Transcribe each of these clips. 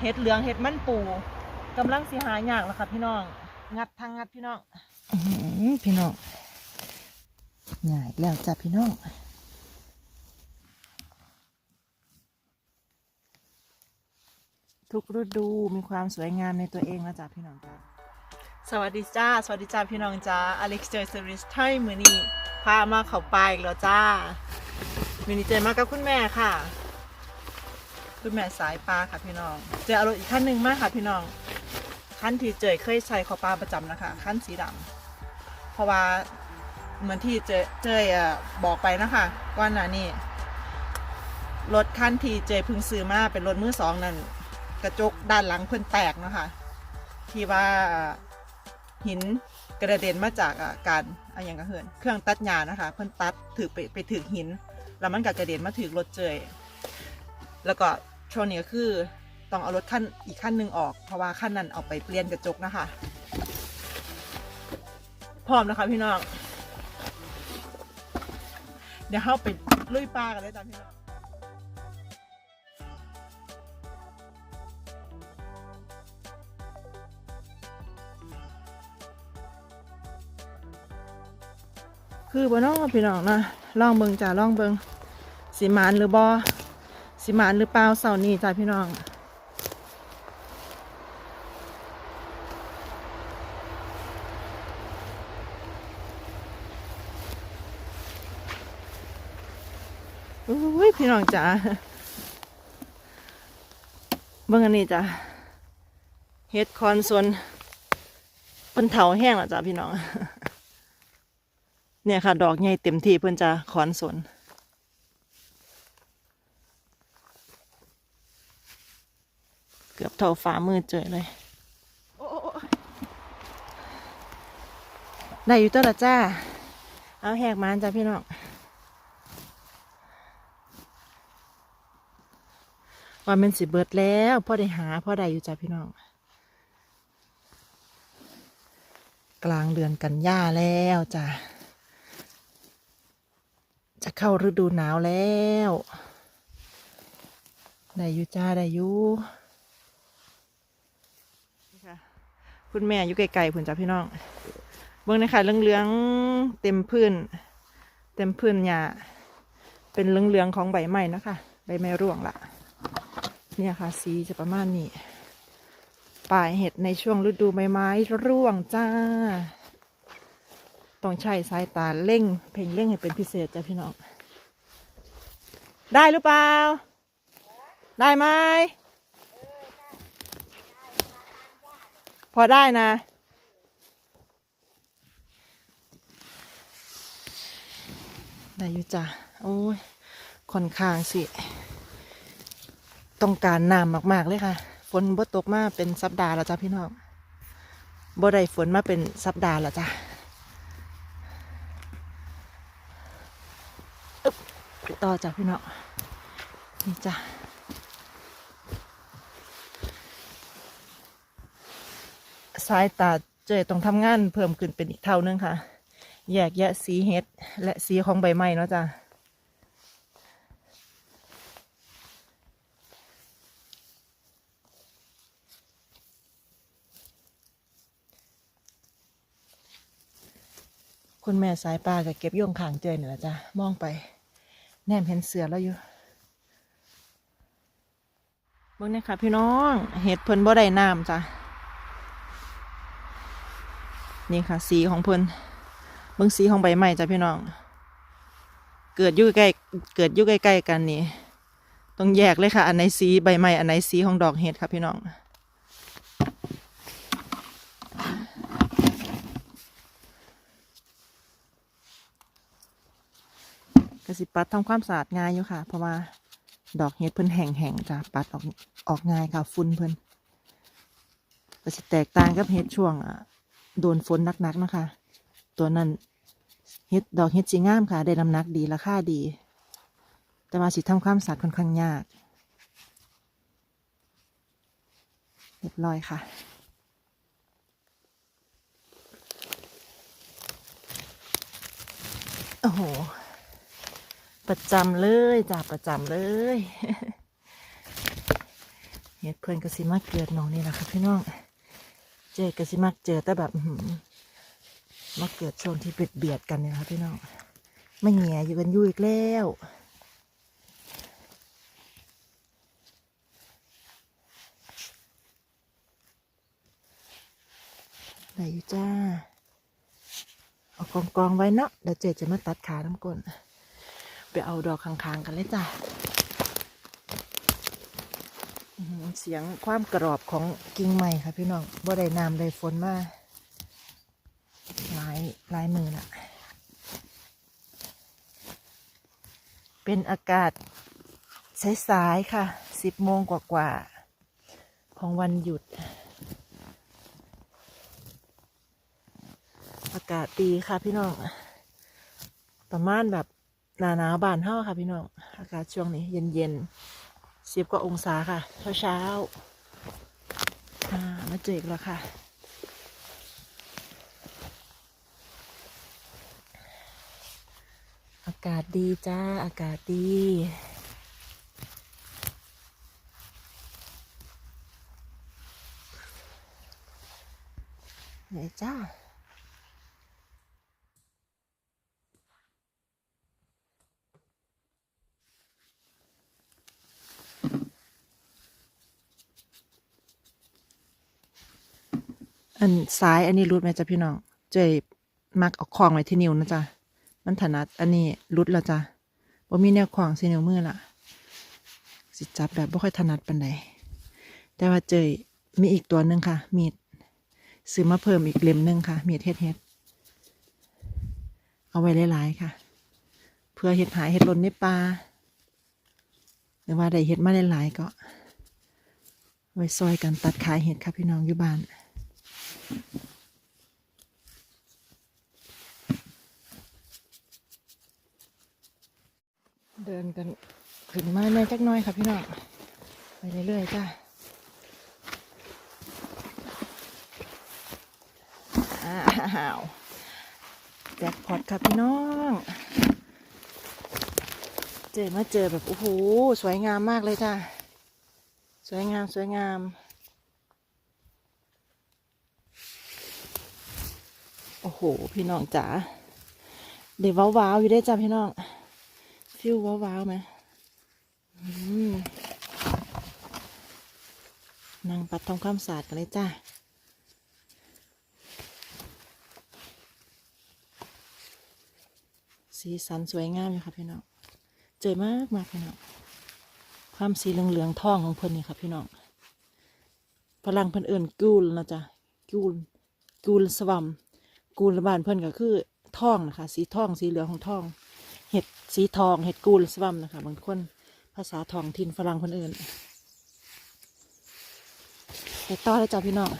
เห็ดเหลืองเห็ดมันปูกำลังสิหาอย่างแล้วค่ะพี่น้อง งัดทางงัดพี่น้องอื้อหือพี่น้องง่ายแล้วจ้ะพี่น้องทุกฤดูมีความสวยงามในตัวเองนะจ๊ะพี่น้องจ้าสวัสดีจ้า สวัสดีจ้าพี่น้องจ้าอเล็กซ์เจอร์เซอริสไทยมือนี้พามาเขาปลายอีกแล้วจ้ามินิเจอมากับคุณแม่ค่ะ คุณแม่สายปลาค่ะพี่น้องเจอเอารถอีกขั้นหนึ่งมากค่ะพี่น้องขั้นที่เจยเคยใช้ขาปลาประจำนะคะขั้นสีดำเพราะว่าเหมือนที่เจยเจยอะบอกไปนะคะว่าน่ะนี่รถขั้นที่เจยพึ่งซื้อมาเป็นรถมือสองนั่นกระจกด้านหลังเพิ่นแตกนะคะที่ว่าหินกระเด็นมาจากการอะไรอย่างกระเหินเครื่องตัดหญ้านะคะ เพิ่นตัดถือไปไปถือหิน แล้วมันก็กระเด็นมาถือรถเจยแล้วก็ ช่วงนี้ก็คือต้องเอารถขั้นอีกขั้นหนึ่งออก เพราะว่าขั้นนั้นเอาไปเปลี่ยนกระจกนะคะพร้อมนะคะพี่น้องเดี๋ยวเข้าไปลุยปลากันเลยจ้ะพี่น้องคือบน้องพี่น้องนะลองเบิงจ้าลองเบิงสิมานหรือบอ สิมานหรือเปล่าเสาร์นี้จ้าพี่น้อง อุ้ยพี่น้องจ้าเบิ่งอันนี้จ้ะเฮ็ดคอนส่วนเพิ่นเถาแห้งแล้วจ้ะพี่น้อง เนี่ยค่ะ ดอกใหญ่เต็มที่เพื่อนจะขอนส่วน กือบเท่าฝ่ามือเจอเลยโอ้โอ้โอ้ได้อยู่ตัวละจ้า เอาแหกมานจ้าพี่น้องว่ามันสิเบิดแล้วพ่อได้หาพ่อได้อยู่จ้าพี่น้อง กลางเดือนกันยาแล้วจ้าจะเข้าฤดูหนาวแล้ว ได้อยู่จ้า ได้อยู่นี่ค่ะ คุณแม่อยู่ไกลๆพุ่นจ้าพี่น้อง เบื้องในค่ะเหลืองๆเต็มพื้น เต็มพื้นหญ้าเป็นเหลืองๆของใบไม้นะคะ ใบไม้ร่วงละเนี่ยค่ะ สีจะประมาณนี้ปลายเห็ดในช่วงฤดูใบไม้ร่วงจ้า ต้องใช้สายตาเร่ง เพ่งเร่งให้เป็นพิเศษจ้ะพี่น้อง ได้หรือเปล่า ได้ไหม อได้นะ ได้อยู่จ้ะ โอ้ยค่อนข้างสิ ต้องการน้ำมาก ๆ เลยค่ะ ฝนบ่ตกมาเป็นสัปดาห์แล้วจ้ะพี่น้องบ่ได้ฝนมาเป็นสัปดาห์แล้วจ้ะไปต่อจ้ะพี่น้องนี่จ้ะ สายตาเจต้องทำงานเพิ่มขึ้นเป็นอีกเท่านึงค่ะ แยกแยะสีเห็ดและสีของใบไม้เนาะจ้ะคุณแม่สายปลากับเก็บโยงขางเจยนี่แหละจ้ะมองไป แนมเห็นเสือแล้วอยู่เบิ่งนี่ยค่ะพี่น้องเห็ดเพิ่นบ่ได้น้ำจ้ะ นี่ค่ะ สีของเพิ่นเบิ่งสีของใบไม้จ้ะพี่น้อง เกิดยู่ใกล้เกิดยู่ใกล้ๆกันนี่ต้องแยกเลยค่ะ อันไหนสีใบไม้อันไหนสีของดอกเห็ดค่ะพี่น้องกสิปัดทำความสะอาดง่ายอยู่ค่ะ เพราะว่าดอกเห็ดเพิ่นแห้งๆจ้ะปัดออกออกง่ายค่ะฝุ่นเพิ่นก็สิแตกต่างกับเห็ดช่วงอะ โดนฝนหนักๆนะคะ ตัวนั้นเห็ดดอกเห็ดสีงามค่ะ ได้น้ำหนักดีราคาดี แต่ว่าสิทำความสะอาดค่อนข้างยากเรียบร้อยค่ะโอ้โห ประจำเลยจ้ะประจำเลยเห็ดเพื่อนกสิมักเกิดหนองนี่แหละค่ะพี่น้อง จกสิมักเจอแต่แบบมาเกิดโซนที่เบียดเบียดกันเนี่ยค่ะพี่น้องไม่แง่อยู่กันยู่อีกแล้วไหนอยู่จ้า เอากองกองไว้เนาะเดี๋ยวเจจะมาตัดขาน้ำก้นไปเอาดอกข้างๆกันเลยจ้า เสียงความกรอบของกิ่งใหม่ค่ะพี่น้องบ่ได้น้ำได้ฝนมาหลายหลายมือละเป็นอากาศสายๆค่ะสิบโมงกว่าๆของวันหยุด อากาศดีค่ะพี่น้อง ประมาณแบบหนาหนาวบานเท่าค่ะพี่น้อง อากาศช่วงนี้เย็นเย็น สิบกว่าองศาค่ะ เช้าเช้าอ่ามาเจออีกแล้วค่ะ อากาศดีจ้า อากาศดีไหนจ้า อันซ้ายอันนี้รุดไหมจ๊ะพี่น้องเจยมักเอาคล้องไว้ที่นิ้วนะจ๊ะมันถนัดอันนี้รุดแล้วจ้ะว่มีแนวคล้องสีนิ้วมือละสิจับแบบไม่ค่อยถนัดปันใดแต่ว่าเจยมีอีกตัวหนึ่งค่ะ มีดซื้อมาเพิ่มอีกเล่มหนึ่งค่ะ มีดเฮ็ดเฮ็ดเอาไว้หลายๆค่ะ เพื่อเฮ็ดหายเฮ็ดหล่นในปลาหรือว่าได้เฮ็ดมาหลายๆก็ไว้ซอยกันตัดขายเห็ดค่ะพี่น้องอยู่บ้าน เดินกันขึ้นมาแม่จักน้อยค่ะพี่น้องไปเรื่อยๆจ้าอ้าวแจ็คพอตค่ะพี่น้อง เจอมาเจอแบบโอ้โหสวยงามมากเลยจ้าสวยงามสวยงาม โอ้โห พี่น้องจ๋าเดี๋ยวว้าวๆอยู่ได้จ้าพี่น้อง ฟิวว้าวๆไหมอืมนั่งปัดทำความสะอาดกันเลยจ้าสีสันสวยงามอยู่ค่ะพี่น้องเจอมากมากพี่น้องความสีเหลืองๆทองของเพิ่นนี่ค่ะพี่น้องพลังเพิ่นเอิ่นกูลนะจ๊ะกูลกูลสวัม กูลบ้านเพิ่นก็คือทองนะคะ สีทองสีเหลืองของทอง เห็ดสีทองเห็ดกูลสวัมนะคะบางคนภาษาทองถิ่นฝรั่งคนอื่นไปต่อเลยจ้ะพี่น้อง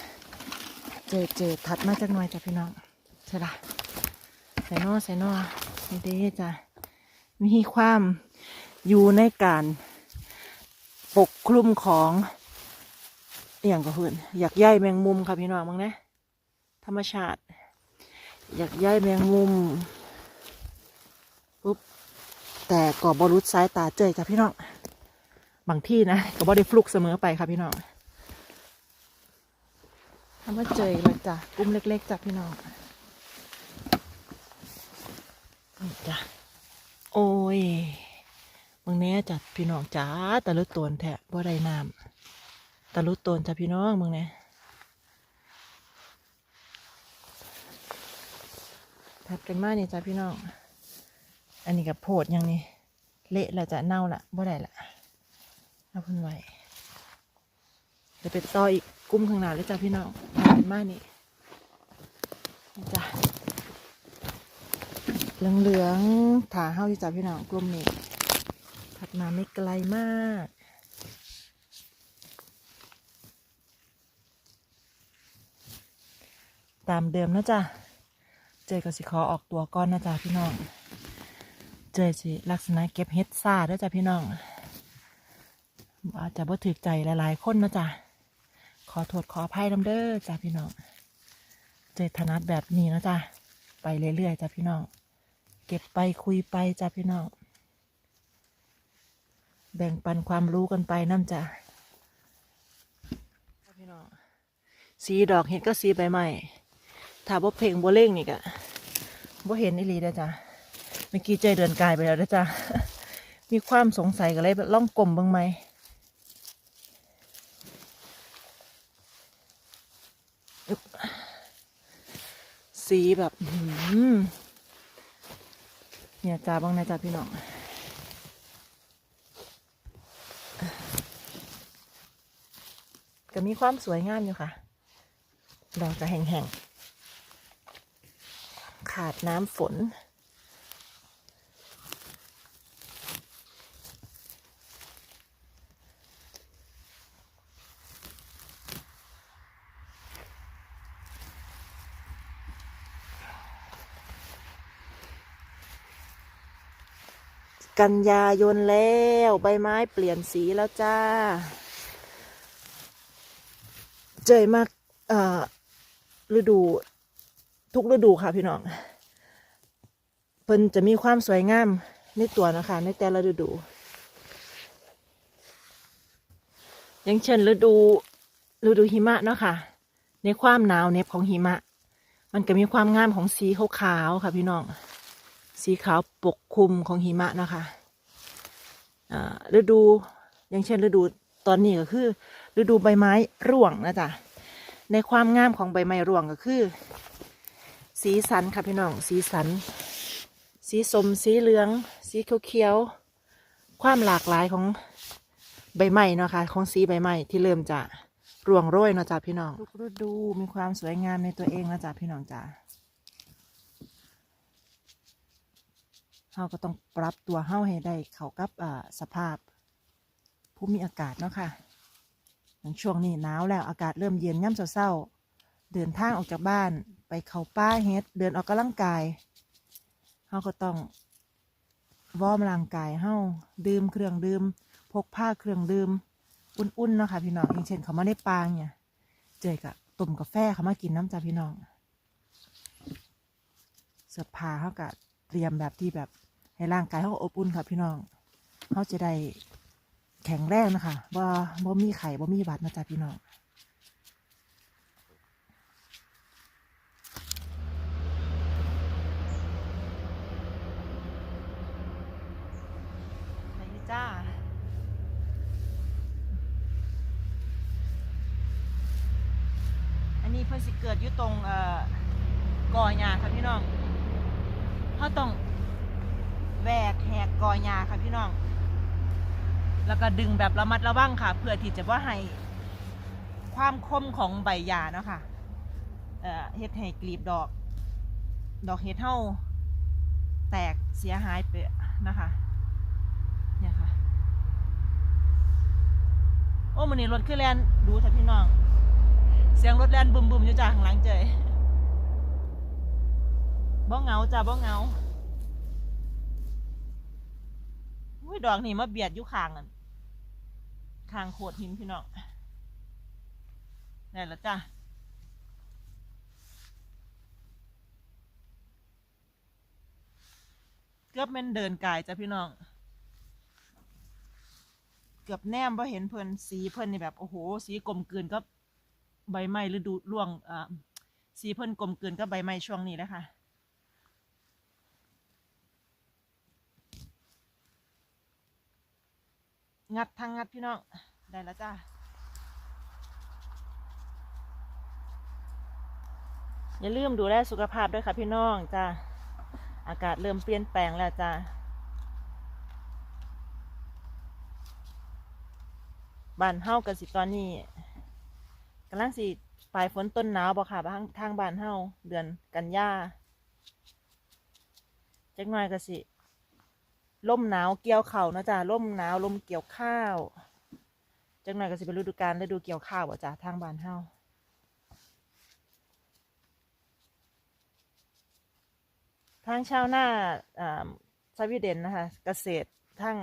เจอเจอถัดมาจากหน่อยจ้ะพี่น้องใช่ละใส่นอใส่นอเด้จ้ะมีความอยู่ในการปกคลุมของอย่างก็เพื่อนอยากใยแมงมุมค่ะพี่น้องมั้งนะ ธรรมชาติ อยากใยแมงมุมปุ๊บแต่ก็บรุษสายตาเจยค่ะพี่น้องบางที่นะก็บ่ได้ฟลุกเสมอไปค่ะพี่น้องทำว่าเจยเลยจ้ะกลุ่มเล็กๆจ้ะพี่น้องนี่จ้ะโอ้ยมึงเนี้ยจัดพี่น้องจ้าตะลุตวนแทะบ่ได้น้ำตะลุตวนจ้ะพี่น้องมึงเนี่ย ถัดกันมานี่จ้ะพี่น้อง อันนี้กับโพดยังนี่เละล้วจะเน่าละบ่ได้ละเอาพิ่นไว้เดี๋ยวไปต่ออีกกุ้มข้างหน้าเลยจ้ะพี่น้องถัดกันมานี่นี่จ้ะเหลืองๆถาเฮาที่จ้ะพี่น้องกลุ่มนี้ถัดมาไม่ไกลมากตามเดิมนะจ๊ะ เจอกับสิขอออกตัวก่อนนะจ๊ะพี่น้อง เจอสิลักษณะเก็บเฮ็ดซ่าด้วยจ้ะพี่น้องอาจจะบ่ถึกใจหลายๆคนนะจ๊ะขอโทษขออภัยน้ำเด้อจ้ะพี่น้อง เจอถนัดแบบนี้นะจ๊ะไปเรื่อยๆจ้ะพี่น้อง เก็บไปคุยไปจ้ะพี่น้อง แบ่งปันความรู้กันไปน้ำจ้ะพี่น้อง สีดอกเห็ดก็สีใบไม้ ถ้าบ่เพลงบ่เล่งนี่กะบ่เห็นอีหลีเด้อจ้ะเมื่อกี้ใจเดินกายไปแล้วเด้อจ้ะมีความสงสัยก็เลยล่องกลมเบ้างไหมอึ๊บสีแบบอื้อหือเนี่ยจ้าบ้างนะจ้าพี่น้องก็มีความสวยงามอยู่ค่ะดอกจะแห้งๆ ขาดน้ำฝน กันยายนแล้วใบไม้เปลี่ยนสีแล้วจ้า เจยมากฤดู ทุกฤดูค่ะพี่น้องเพิ่นจะมีความสวยงามในตัวนะคะ ในแต่ละฤดู อย่างเช่นฤดูฤดูหิมะเนาะค่ะ ในความหนาวเนบของหิมะ มันก็มีความงามของสีขาวๆค่ะพี่น้องสีขาวปกคลุมของหิมะนะคะอ่าฤดูอย่างเช่น ฤดูตอนนี้ก็คือ ฤดูใบไม้ร่วงนะจ๊ะในความงามของใบไม้ร่วงก็คือ สีสันค่ะพี่น้อง สีสัน สีสมสีเหลือง สีเขียวๆความหลากหลายของใบไม้เนาะค่ะของสีใบไม้ที่เริ่มจะร่วงโรยเนาะจ๊ะพี่น้องทุกฤดูมีความสวยงามในตัวเองนะจ๊ะพี่น้องจ้ะเราก็ต้องปรับตัวเฮาให้ได้เข้ากับสภาพภูมิอากาศเนาะค่ะอย่างช่วงนี้หนาวแล้วอากาศเริ่มเย็นย่ำเศร้าเดินทางออกจากบ้าน ไปเขาป้าเฮ็ดเดินออกกำลังกายเฮาก็ต้องวอร์มร่างกายเฮาดื่มเครื่องดื่มพกผ้าเครื่องดื่มอุ่นๆเนาะค่ะพี่น้องอย่างเช่นเขามาในปางเนี่ยเจอกับต้มกาแฟเขามากินน้ำจ้าพี่น้องเสื้อผ้าเขาก็เตรียมแบบที่แบบให้ร่างกายเขาอบอุ่นค่ะพี่น้องเขาจะได้แข็งแรงนะคะบ่บ่มีไข่บ่มีหวัดนะจ๊ะพี่น้องไหนจ้าันสิเกิดอยู่ตรงเอ่อกอหญ้าค่ะพี่น้องเขาต้องแหวกแหกกอหญ้าค่ะพี่น้อง แล้วก็ดึงแบบระมัดระวังค่ะ เพื่อที่จะว่าให้ความคมของใบหญ้าเนาะค่ะเอ่อเฮ็ดให้กลีบดอก ดอกเฮ็ดเฮาแตกเสียหายไปนะคะเนี่ยค่ะ โอ้มันนี่รถขึ้นแลนดูเถอะพี่น้อง เสียงรถแล่นบึมบึมๆอยู่จ้าข้างหลังเจยบ้องเงาจ้าบ้องเงาอุ้ยดอกนี่มาเบียดอยู่ข้างกันข้างโขดหินพี่น้องได้แล้วจ้าเกือบแม่นเดินกายจ้ะพี่น้อง เกือบแนมเพอเห็นเพิ่นสีเพิ่นนี่แบบ โอ้โห สีกลมกลืนกับ ใบไม้ฤดูร่วงสีเพิ่นกลมเกลืนกับใบไม้ช่วงนี้แล้วค่ะงัดทางงัดพี่น้อง ได้แล้วจ้าอย่าลืมดูแลสุขภาพด้วยค่ะพี่น้องจ้าอากาศเริ่มเปลี่ยนแปลงแล้วจ้าบ้านเฮากันสิตอนนี้ กำลังสิปลายฝนต้นหนาวบ่ค่ะทางทางบ้านเฮาเดือนกันยาจักหน่อยก็สิลมหนาวเกี่ยวเข้าเนาะจ้ะลมหนาวลมเกี่ยวข้าวจักหน่อยก็สิเป็นฤดูกาลฤดูเกี่ยวข้าวบ่จ้ะทางบ้านเฮาทางชาวนาอ่าสวีเดนนะคะเกษตรทั้ง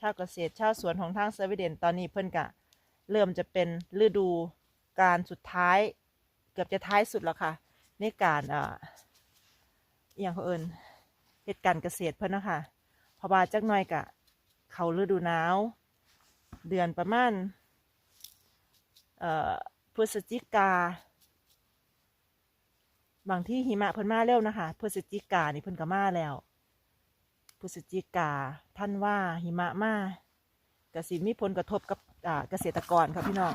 ชาวเกษตรชาวสวนของทางสวีเดนตอนนี้เพิ่นกะ เริ่มจะเป็นฤดู การสุดท้ายเกือบจะท้ายสุดแล้วค่ะ ในการอ่าอย่างเขาเอิญเหตุการณ์เกษตรเพิ่นนะคะพราะว่าจักหน่อยกะ เขาฤดูหนาว เดือนประมาณเอ่อพฤศจิกา บางที่หิมะเพิ่นมาเร็วนะคะพฤศจิกานี่เพิ่นก็มาแล้วพฤศจิกาท่านว่าหิมะมากสิมีผลกระทบกับเกษตรกรครับพี่น้อง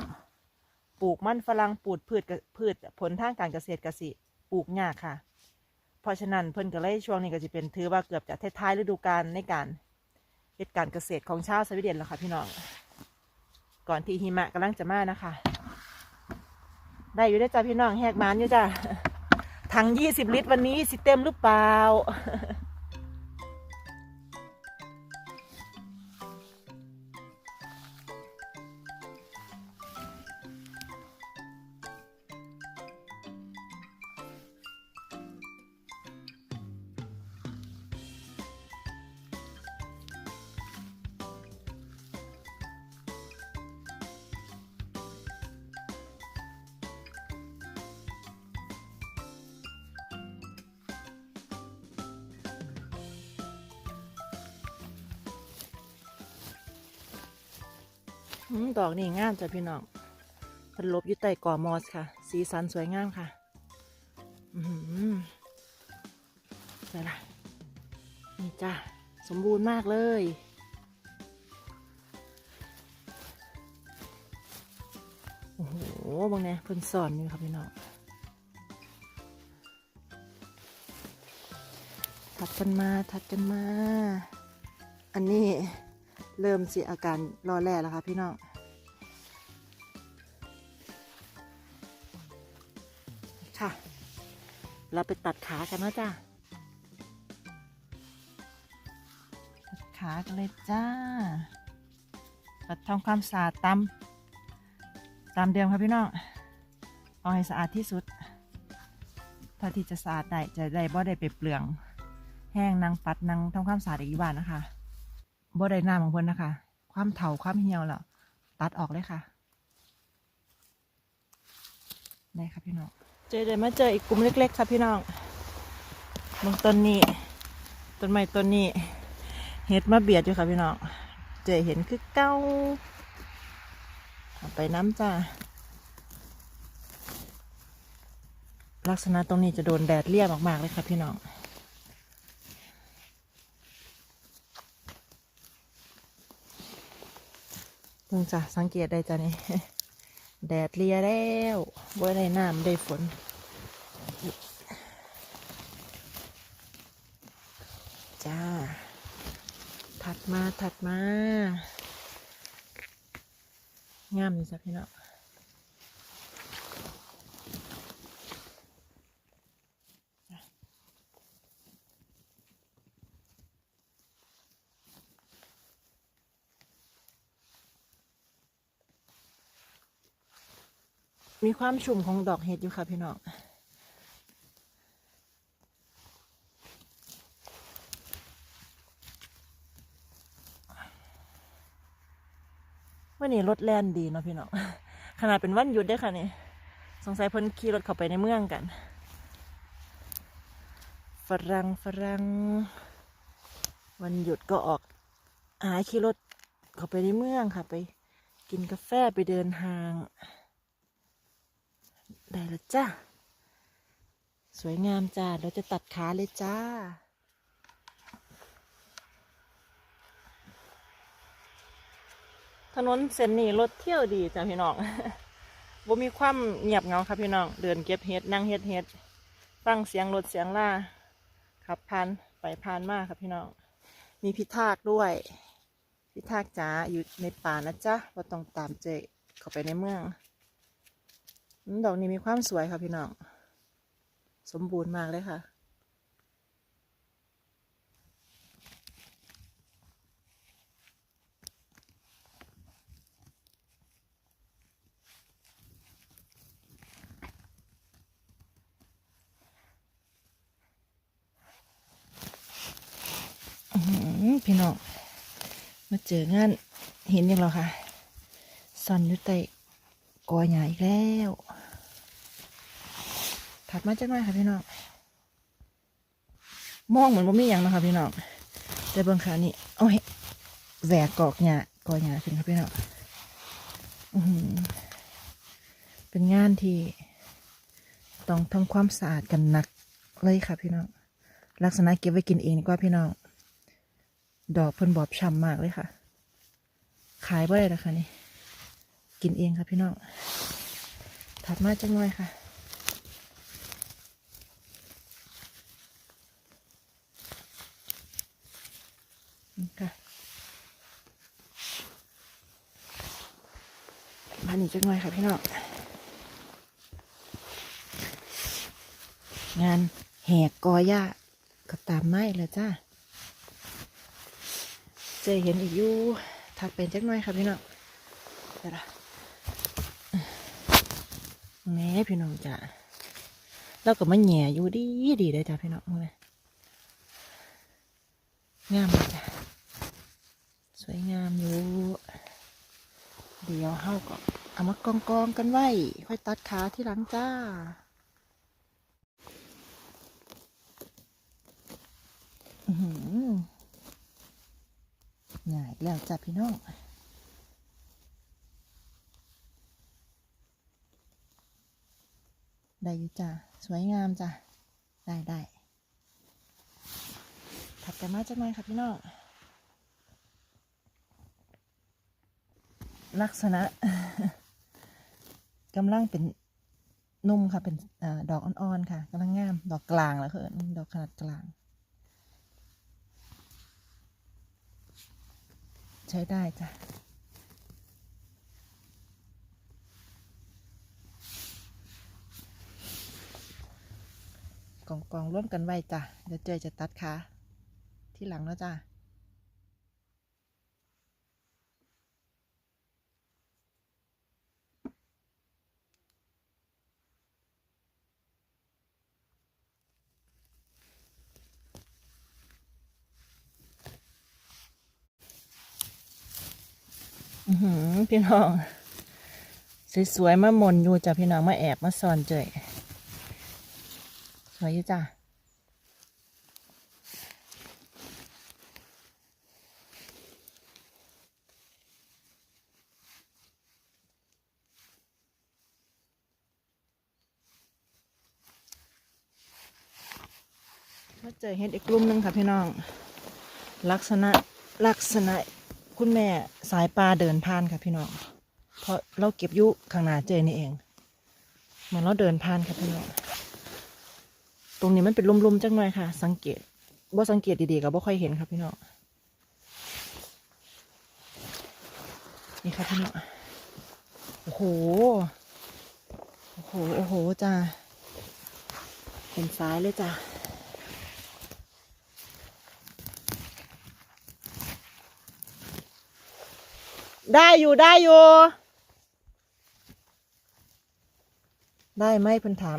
ปลูกมันฝรั่งปลูกพืชพืชผลทางการเกษตรกสิปลูกยากค่ะ เพราะฉะนั้นเพิ่นก็เลยช่วงนี้ก็จะเป็นถือว่าเกือบจะท้ายฤดูกาลในการเหตุการเกษตรของชาวสวีเดนแล้วค่ะพี่น้อง ก่อนที่หิมะกำลังจะมานะคะ ได้อยู่ได้จ้าพี่น้องแหกมานอยู่จ้าถังยี่สิบลิตรวันนี้สิเต็มหรือเปล่า ดอกนี่งามจ้ะพี่น้องเพันลบอยู่ใต้ก่อมอสค่ะ สีสันสวยงามค่ะ อืมใช่ละนี่จ้ะสมบูรณ์มากเลยโอ้โหบางเนี่ยเพิ่นสอนอยู่ครับพี่น้องถัดกันมาถัดกันมา อันนี้ เริ่มสิอาการรอแร่แล้วค่ะพี่น้องค่ะ เราไปตัดขากันนะจ้าตัดขากันเลยจ้า ตัดทำความสะอาดตามตามเดิมครับพี่น้อง เอาให้สะอาดที่สุด ถ้าที่จะสะอาดได้จะได้บ่ได้ไปเปลือง แห้งนางปัดนางทำความสะอาดอีกบ้านนะคะ บ่ได้น้ำของเพิ่นนะคะ ความเถาความเหี่ยวแล้วตัดออกเลยค่ะได้ครับพี่น้องเจอเดี๋ยวมาเจออีกกลุ่มเล็ก ๆครับพี่น้องบางต้นนี้ต้นไม้ต้นนี้เห็ดมาเบียดอยู่ค่ะพี่น้องเจอเห็นคือเก้าเอาไปน้ำจ้าลักษณะตรงนี้จะโดนแดดเลี่ยมากๆเลยค่ะพี่น้อง เพิ่งจะสังเกตได้จ้ะนี่แดดเลียแล้วบ่ได้น้ำได้ฝนจ้า ถัดมาถัดมางามนี่จ้ะพี่น้อง มีความชุ่มของดอกเห็ดอยู่ค่ะพี่น้องวันนี้รถแล่นดีเนาะพี่น้องขนาดเป็นวันหยุดได้ค่ะนี่สงสัยเพิ่นขี่รถเข้าไปในเมืองกัน ฝรั่งฝรั่งวันหยุดก็ออกหาขี่รถเข้าไปในเมืองค่ะ ไปกินกาแฟไปเดินห้าง ได้แล้วจ้าสวยงามจ้าเราจะตัดขาเลยจ้า ถนนเส้นนี้รถเที่ยวดีจ้ะพี่น้องบ่มีความเงียบเงาครับพี่น้อง เดินเก็บเห็ดนั่งเห็ดเห็ดฟังเสียงรถเสียงล่าขับผ่านไปผ่านมากครับพี่น้อง มีพิทากด้วย พิทากจ๋าอยู่ในป่านะจ๊ะว่าต้องตามเจเข้าไปในเมือง ดอกนี้มีความสวยค่ะพี่น้อง สมบูรณ์มากเลยค่ะพี่น้อง มาเจองานเห็นยังหรอคะซอนอยู่ใต้กอใหญ่อีกแล้ว ถัดมาจังหน่อยค่ะพี่น้องมองเหมือนว่ามีอย่างนะคะพี่น้องแต่เบื้องขานี่เอาให้แหวกกอกหญ้ากอหญ้าขึ้นครับพี่น้องเป็นงานที่ต้องทำความสะอาดกันหนักเลยค่ะพี่น้องลักษณะเก็บไว้กินเองดีกว่าพี่น้องดอกเพิ่นบอบช้ำมากเลยค่ะ ขายบ่ได้แล้วค่ะนี่กินเองค่ะพี่น้องถัดมาจังหน่อยค่ะ นี่ค่ะ มาหนี จังหน่อยค่ะพี่น้องงานแหกกอหญ้าก็ตามไม้แล้วจ้าเจอเห็นอีกอยู่ถักเป็นจักหน่อยค่ะพี่น้องเดี๋ยวละแม่พี่น้องจ้าเราก็มาแหน่อยู่ดีดีเลยจ้าพี่น้องเลยงามเลยจ้ะสวยงามอยู่ เดี๋ยวเฮาก็ เอามากองกองกันไว้ ค่อยตัดขาที่หลังจ้า อือหือง่ายแล้วจ้ะพี่น้องได้อยู่จ้ะสวยงามจ้ะได้ได้ถัดกันมาจังไหมค่ะพี่น้องลักษณะ กำลังเป็นนุ่มค่ะ เป็นอดอกอ่อนๆค่ะกำลังงาม ดอกกลางแล้วคือดอกขนาดกลาง ใช้ได้จ้ะกองกองร่วมกันไว้จ้ะเดี๋ยวเจอจะตัดขาที่หลังแล้วจ้ะ พี่น้อง สวยๆมามนอยู่จ้ะพี่น้องมาแอบมาซ่อนเจยสวยอยู่จ้ะมาเจอเห็ดอีกกลุ่มนึงค่ะพี่น้อง ลักษณะลักษณะ คุณแม่สายปลาเดินผ่านค่ะพี่น้อง เพราะเราเก็บยุข้างหน้าเจนี่เอง เหมือนเราเดินผ่านค่ะพี่น้อง ตรงนี้มันเป็นลุ่มๆจังหน่อยค่ะ สังเกตบ่สังเกตดีๆก็บ่ค่อยเห็นครับพี่น้อง นี่ค่ะพี่น้อง โอ้โห โอ้โห โอ้โหจ้าเห็นซ้ายเลยจ้า ได้อยู่ได้อยู่ ได้ไหมเพิ่นถาม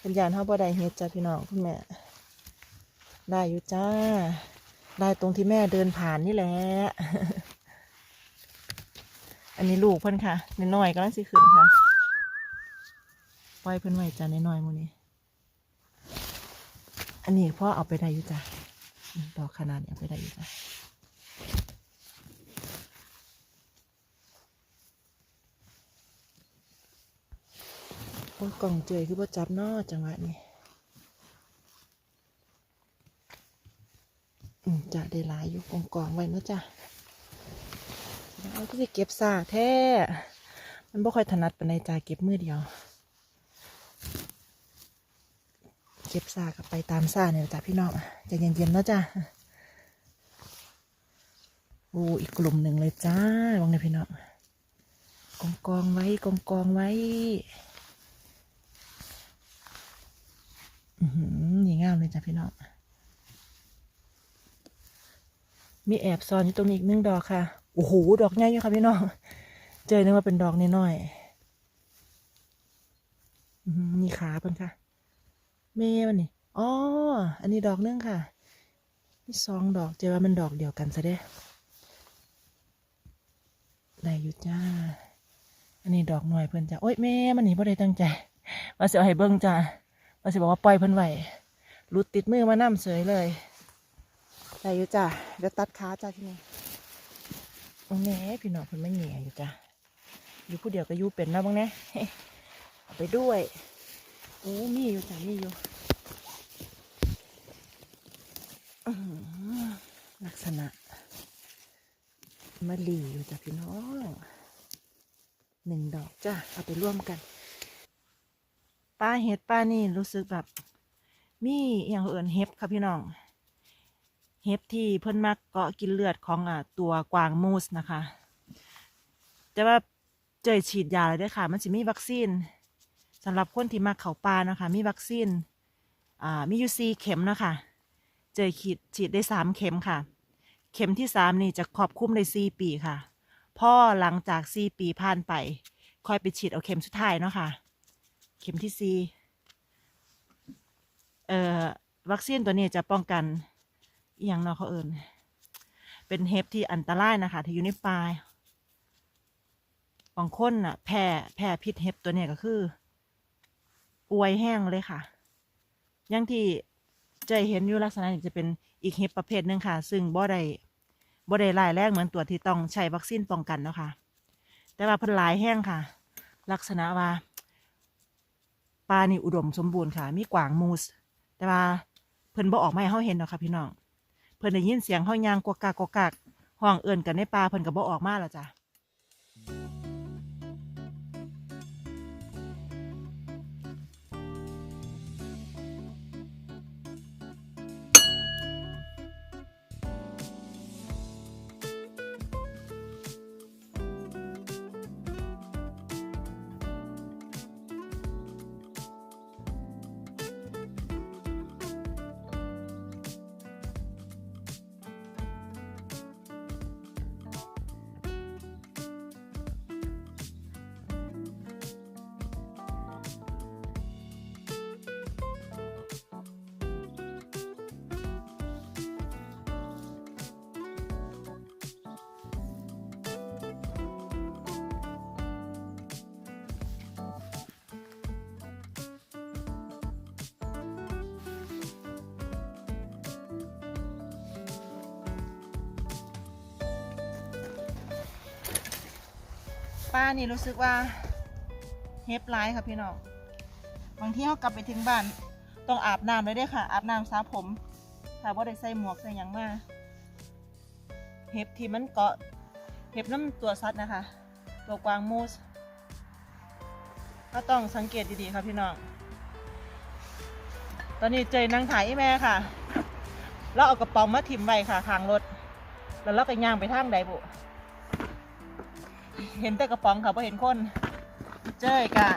เป็นยานเฮาบ่ได้เฮ็ดจ้ะพี่น้องคุณแม่ ได้อยู่จ้า ได้ตรงที่แม่เดินผ่านนี่แหละ อันนี้ลูกเพิ่นค่ะน้อยๆก็ลังสิขึ้นค่ะ ปล่อยเพิ่นไว้จ้ะน้อยๆมื้นี้ อันนี้พ่อเอาไปได้อยู่จ้ะอืมดอกขนาดนี้เอาไปได้อยู่จ้ะ โอ้กล่องเจยคือว่าจับนอจังหวะนี้จะได้หลายอยู่กองกองไว้นะจ้ะเอาที่จะเก็บซากแท้ มันบ่ค่อยถนัดปานใดจ้าเก็บมือเดียว เก็บซากกับไปตามซาเนี่ยจ้ะพี่น้องจะเย็นๆเนาะจ้ะโอ้อีกกลุ่มหนึ่งเลยจ้าวางเลยพี่น้องกองกองไว้กองกองไว้ อือหือ นี่งามเลยจ้ะพี่น้อง มีแอบซ่อนอยู่ตรงนี้อีกหนึ่งดอกค่ะ โอ้โห ดอกใหญ่อยู่ค่ะพี่น้อง เจอนึกว่าเป็นดอกน้อยๆอื้อหือมีขาเป็นค่ะแม่มันนี่อ๋อ อันนี้ดอกนึงค่ะ มีสองดอก เจอว่ามันดอกเดียวกันซะเด้ได้อยู่จ้า อันนี้ดอกหน่อยเพิ่อนจ้ะโอ๊ยแม่มันนี่บ่ได้ตั้งใจ มาเสียให้เบิ่งจ้า ว่าสิบอกว่าปล่อยเพิ่นไหวรุดติดมือมาน้ำเสยเลยได้อยู่จ้ะเดี๋ยวตัดขาจ้ะที่นี่โอ้แหน่พี่น้องเพิ่นไม่เหนียอยู่จ้ะอยู่ผู้เดียวก็อยู่เป็นแล้วบ้างแน่เอาไปด้วยโอ้มีอยู่จ้ะมีอยู่อื้อหือลักษณะมะลีอยู่จ้ะพี่น้องหนึ่งดอกจ้ะเอาไปร่วมกัน ป้าเห็ดป้านี่รู้สึกแบบมีอย่างเอิญเห็บค่ะพี่น้อง เห็บที่เพิ่นมักเกาะกินเลือดของอ่าตัวกวางมูสนะคะ แต่ว่าเจยฉีดยาเลยเด้วยค่ะ มันจะมีวัคซีนสำหรับคนที่มาเขาป่านะคะ มีวัคซีนอ่ามียู่สี่เข็มนะคะ เจยฉีดฉีดได้สามเข็มค่ะ เข็มที่สามนี่จะครอบคลุมได้สี่ปีค่ะพ่อหลังจากสี่ปีผ่านไป ค่อยไปฉีดเอาเข็มสุดท้ายเนาะค่ะ เข็มที่สี่เอ่อวัคซีนตัวนี้จะป้องกันอย่างนาะเขาเอิญเป็นเห็บที่อันตรายนะคะ ที่อยู่ในป่ายบางคนน่ะ แพ้แพ้พิษเห็บตัวนี้ก็คือ ป่วยแห้งเลยค่ะ อยังที่เจยเห็นอยู่ลักษณะนี้จะเป็นอีกเห็บประเภทหนึ่งค่ะ ซึ่งบ่ได้บ่ได้ร้ายแรงเหมือนตัวที่ต้องใช้วัคซีนป้องกันเนาะค่ะ แต่ว่าพิ่นลายแห้งค่ะ ลักษณะว่า ปลานี่อุดมสมบูรณ์ค่ะ มีกวางมูส แต่ว่าเพิ่นบ่ออกมาให้เฮาเห็นเนาะค่ะพี่น้อง เพิ่นได้ยินเสียงเฮายางกวกกากกวกกากห้องเอิ้นกันในป่าเพิ่นก็บ่ออกมาแล้วจ้ะ ป้านี่รู้สึกว่าเฮฟร้ายค่ะพี่น้องบางทีเขากลับไปถึงบ้าน ต้องอาบน้ำเลยด้อค่ะ อาบน้ำสระผมถ้าว่าได้ใส่หมวกใส่ยังมาเห็บที่มันเกาะเห็บน้ำตัวซัดนะคะ ตัวกวางมูสก็ต้องสังเกตดีๆค่ะพี่น้อง ตอนนี้เจยนั่งถ่ายอีแม่ค่ะเราเอากระป๋องมาถิ่มไว้ค่ะข้างรถ แล้วเราก็ย่างไปทางใดบุ เห็นแต่กระป๋องค่ะเพอเห็นคนเจ้ยกะ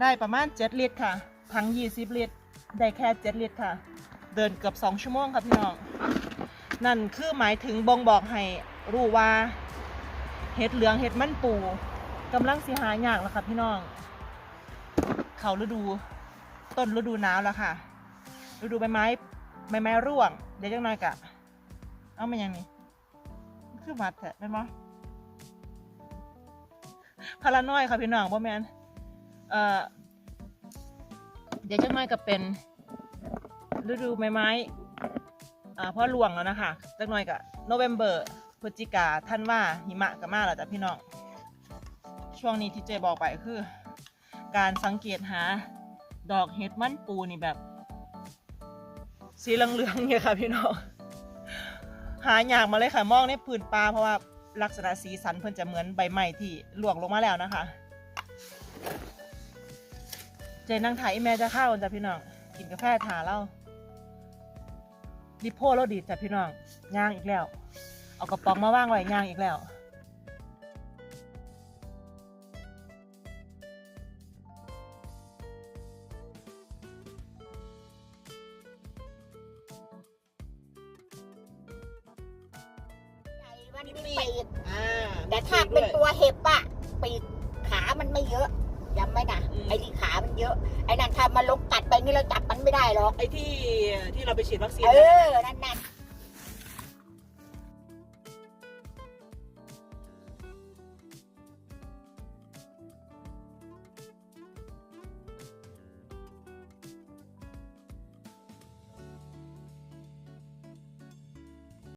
ได้ประมาณเจ็ดลิตรค่ะถังยี่สิบลิตรได้แค่เจ็ดลิตรค่ะ เดินเกือบสองชั่วโมงค่ะพี่น้องนั่นคือหมายถึงบ่งบอกให้รู้ว่าเห็ดเหลืองเห็ดมันปูกำลังสิหายากแล้วค่ะพี่น้อง เขาฤดูต้นฤดูหนาวแล้วค่ะ ฤดูใบไม้ใบไม้ร่วง เดี๋ยวจังหน่อยกะ เอามายังนี่คือมัดแทะเป็นมั้ พารานอยค่ะพี่น้องบ่แมนเอ่อเดี๋ยวจังหน่อยก็เป็นฤดูใบไม้อ่าเพราะหลวงแล้วนะคะจังหน่อยก็โนเวมเบอร์พฤศจิกาท่านว่าหิมะก็มาแล้วจ้ะพี่น้อง ช่วงนี้ที่เจบอกไปคือ การสังเกตหาดอกเห็ดมันปูนี่แบบ สีเหลืองๆเนี่ยค่ะพี่น้อง หาอยากมาเลยค่ะมองในผืนปลาเพราะว่า ลักษณะสีสันเพิ่นจะเหมือนใบไม้ที่หลวกลงมาแล้วนะคะ เจนั่งถ่ายแม่จะข้าวจ้ะพี่น้อง กินกาแฟถาเล่าดิโพแล้วดีจ้ะพี่น้องย่างอีกแล้ว เอากระป๋องมาว่างไว้ย่างอีกแล้ว